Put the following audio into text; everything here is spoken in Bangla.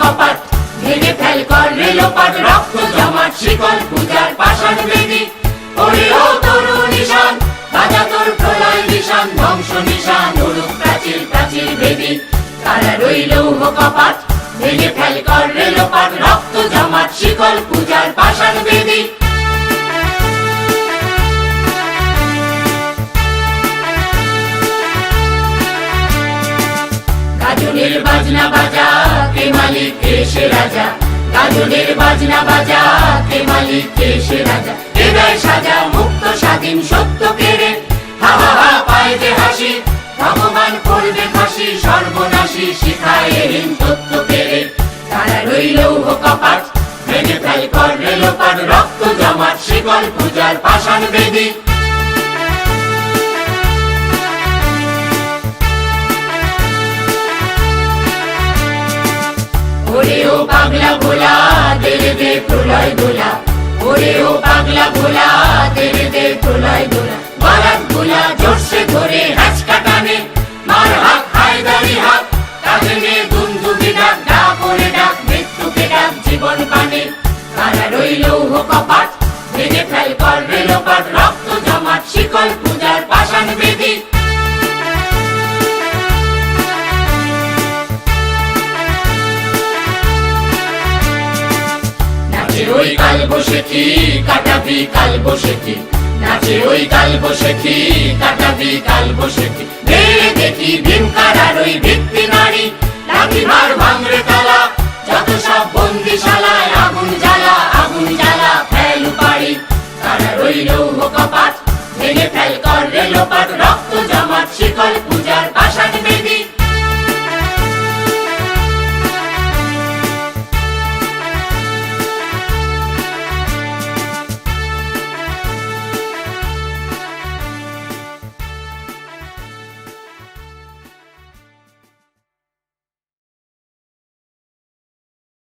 কপাট ভেঙে ফেল কর রেলোপাট রক্ত জমাট, শিকল পূজার পাষাণ বেদি। ওরে ও নিশান, বাজা তোর প্রলয় নিশান, ধ্বংস নিশান উড়ুক প্রাচীর প্রাচীর বেদি। তারা রইল কপাট ভেঙে ফেল কর রেলোপাট রক্ত জমাট, শিকল পূজার পাষাণ বেদি। বাজনা বাজা মালিক কে রাজা। গাজনের বাজনা বাজা কে মালিক কে রাজা। হৃদয় সাজা মুক্ত, স্বাধীন, সত্য কেড়ে। হা হা হা পায় হাসি, ভগবান করবে ফাঁসি, সর্বনাশী শিখায় এরিন তত্ত্ব কেড়ে। তারা রইল কপাট, ভেঙে ফেল কর রেলোপাট রক্ত জমাট, শিকল পূজার পাষাণ বেদী। ও পাগলা ভোলা তেরে দে প্রলয় দোলা ওরে ও পাগলা ভোলা তেরে দে প্রলয় দোলা বারাত ভোলা, জোরসে ধরে হাঁস কাটানে মার হাত, হায়দারি হাত কাঁধে নে দুন্দুবি ডাক ডাক ওরে ডাক, মৃত্যুকে ডাক, জীবন পানে কারা রইল কপাট ওই কাল বসে কি? কাটাবি কাল বসে কি? নাচে ওই কাল বসে কি? কাটাবি কাল বসে কি? দেখি ভীম কারার ওই ভিত্তি নারী। লাঠি মার ভাঙরে তালা, যত সব বন্দিশালায় আগুন জ্বালা আগুন জ্বালা ফেল পাড়ি। তারা রইল কপাট ভেঙে ফেল কর রেলো পাট